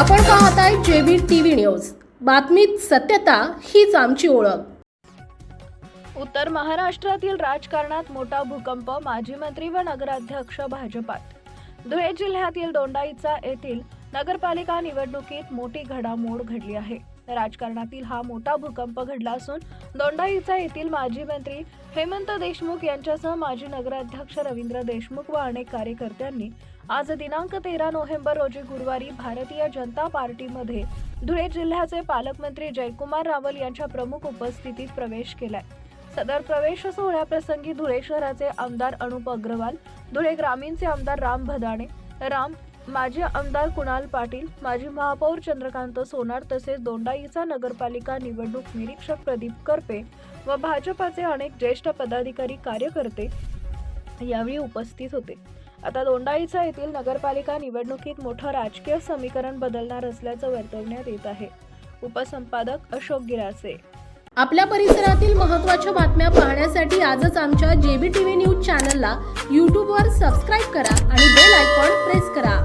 आपण पाहत आहे जेबी टीव्ही न्यूज. बातमीत सत्यता हीच आमची ओळख. उत्तर महाराष्ट्रातील राजकारणात मोठा भूकंप माजी मंत्री व नगराध्यक्ष भाजपात. धुळे जिल्ह्यातील दोंडाईचा येथील नगरपालिका निवडणुकीत मोठी घडामोड घडली आहे. राजकारणातील हा मोठा भूकंप घडला असून दोंडाईचा येथील माजी मंत्री हेमंत देशमुख यांच्यासह माजी नगराध्यक्ष रवींद्र देशमुख व अनेक कार्यकर्त्यांनी आज दिनांक तेरा नोव्हेंबर रोजी गुरुवारी भारतीय जनता पार्टीमध्ये धुळे जिल्ह्याचे पालकमंत्री जयकुमार रावल यांच्या प्रमुख उपस्थितीत प्रवेश केलाय. सदर प्रवेश सोहळ्याप्रसंगी धुळे शहराचे आमदार अनुप अग्रवाल धुळे ग्रामीणचे आमदार राम भदाणे राम माजी आमदार कुणाल पाटील माजी महापौर चंद्रकांत सोनार तसेच दोंडाईचा नगरपालिका निवडणूक निरीक्षक प्रदीप करपे व भाजपाचे अनेक ज्येष्ठ पदाधिकारी कार्यकर्ते यावेळी उपस्थित होते. आता दोंडाईचा येथील नगरपालिका निवडणुकीत मोठं राजकीय समीकरण बदलणार असल्याचं वर्तवण्यात येत आहे. उपसंपादक अशोक गिरासे. आपल्या परिसरातील महत्त्वाच्या बातम्या पाहण्यासाठी आजच आमच्या जेबी टीव्ही न्यूज चॅनलला यूट्यूबवर सबस्क्राईब करा आणि बेल आयकॉन प्रेस करा.